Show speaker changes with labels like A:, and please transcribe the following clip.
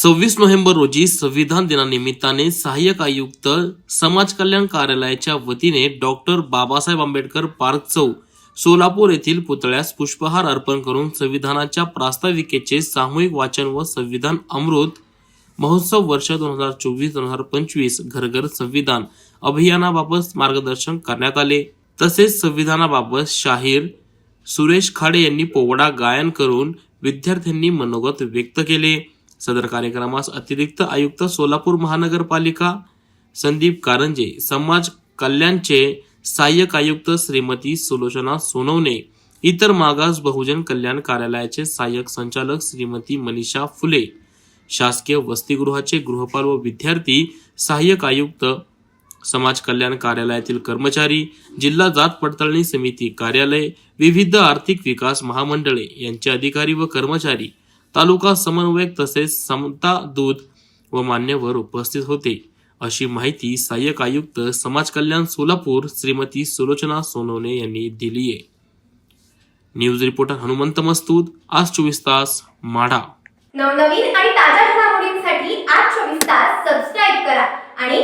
A: सव्वीस नोव्हेंबर रोजी संविधान दिनानिमित्ताने सहाय्यक आयुक्त समाज कल्याण कार्यालयाच्या वतीने डॉक्टर बाबासाहेब आंबेडकर पार्क चौक सोलापूर येथील पुतळ्यास पुष्पहार अर्पण करून संविधानाच्या प्रास्ताविकेचे सामूहिक वाचन व संविधान अमृत महोत्सव वर्ष दोन हजार चोवीस दोन हजार पंचवीस घरघर संविधान अभियानाबाबत मार्गदर्शन करण्यात आले. तसेच संविधानाबाबत शाहीर सुरेश खाडे यांनी पोवडा गायन करून विद्यार्थ्यांनी मनोगत व्यक्त केले. सदर कार्यक्रमास अतिरिक्त आयुक्त सोलापूर महानगरपालिका संदीप कारंजे समाज कल्याणचे सहाय्यक आयुक्त श्रीमती सुलोचना सोनवणे इतर मागास बहुजन कल्याण कार्यालयाचे सहाय्यक संचालक श्रीमती मनीषा फुले शासकीय वसतिगृहाचे गृहपाल व विद्यार्थी सहाय्यक आयुक्त समाज कल्याण कार्यालयातील कर्मचारी जिल्हा जात पडताळणी समिती कार्यालय विविध आर्थिक विकास महामंडळे यांचे अधिकारी व कर्मचारी तालुका समन्वयक तसेच समता दूत व मान्यवर उपस्थित होते. अशी माहिती सहाय्यक आयुक्त समाज कल्याण सोलापूर श्रीमती सुलोचना सोनवणे यांनी दिली आहे. न्यूज रिपोर्टर हनुमंत मस्तूद आज चोवीस तास माढा.
B: नवनवीन आणि ताज्या घडामोडींसाठी आज चोवीस तास सबस्क्राईब करा आणि